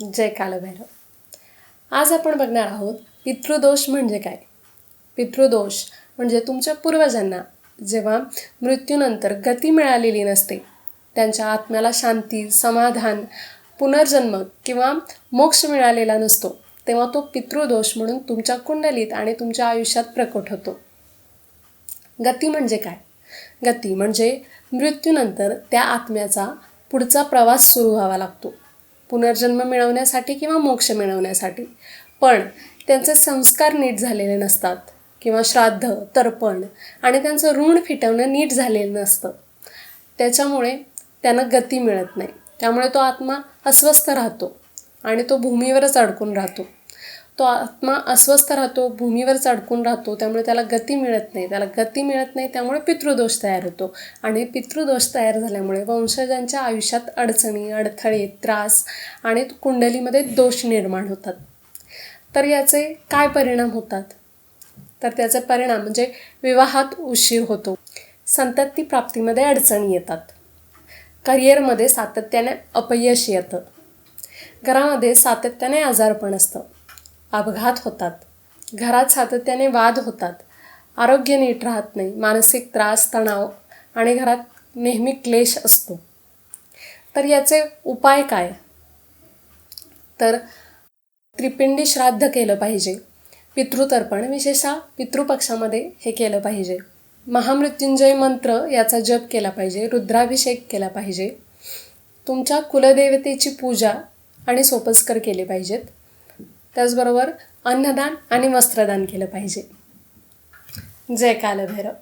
जय कालभैरव. आज आपण बघणार आहोत पितृदोष म्हणजे काय? पितृदोष म्हणजे तुमच्या पूर्वजांना जेव्हा मृत्यूनंतर गती मिळालेली नसते त्यांच्या आत्म्याला शांती समाधान पुनर्जन्म किंवा मोक्ष मिळालेला नसतो तेव्हा तो पितृदोष म्हणून तुमच्या कुंडलीत आणि तुमच्या आयुष्यात प्रकट होतो. गती म्हणजे काय? गती म्हणजे मृत्यूनंतर त्या आत्म्याचा पुढचा प्रवास सुरू व्हावा लागतो. पुनर्जन्म मिळवण्यासाठी किंवा मोक्ष मिळवण्यासाठी. पण त्यांचे संस्कार नीट झालेले नसतात किंवा श्राद्ध तर्पण आणि त्यांचं ऋण फिटवणं नीट झालेलं नसतं. त्याच्यामुळे त्यांना गती मिळत नाही. त्यामुळे तो आत्मा अस्वस्थ राहतो आणि तो भूमीवरच अडकून राहतो. तो आत्मा अस्वस्थ राहतो भूमीवरच अडकून राहतो त्यामुळे त्याला गती मिळत नाही. त्याला गती मिळत नाही त्यामुळे पितृदोष तयार होतो. आणि पितृदोष तयार झाल्यामुळे वंशजांच्या आयुष्यात अडचणी अडथळे त्रास आणि कुंडलीमध्ये दोष निर्माण होतात. तर याचे काय परिणाम होतात? तर त्याचे परिणाम म्हणजे विवाहात उशीर होतो. संतती प्राप्तीमध्ये अडचणी येतात. करिअरमध्ये सातत्याने अपयश येतं. घरामध्ये सातत्याने आजारपण असतं. अपघात होतात. घरात सातत्याने वाद होतात. आरोग्य नीट राहत नाही मानसिक त्रास तणाव आणि घरात नेहमी क्लेश असतो. तर याचे उपाय काय? तर त्रिपिंडी श्राद्ध केलं पाहिजे. पितृतर्पण विशेषतः पितृपक्षामध्ये हे केलं पाहिजे. महामृत्युंजय मंत्र याचा जप केला पाहिजे रुद्राभिषेक केला पाहिजे. तुमच्या कुलदेवतेची पूजा आणि सोपस्कर केले पाहिजेत. त्याचबरोबर अन्नदान आणि वस्त्रदान केलं पाहिजे. जय कालभैरव.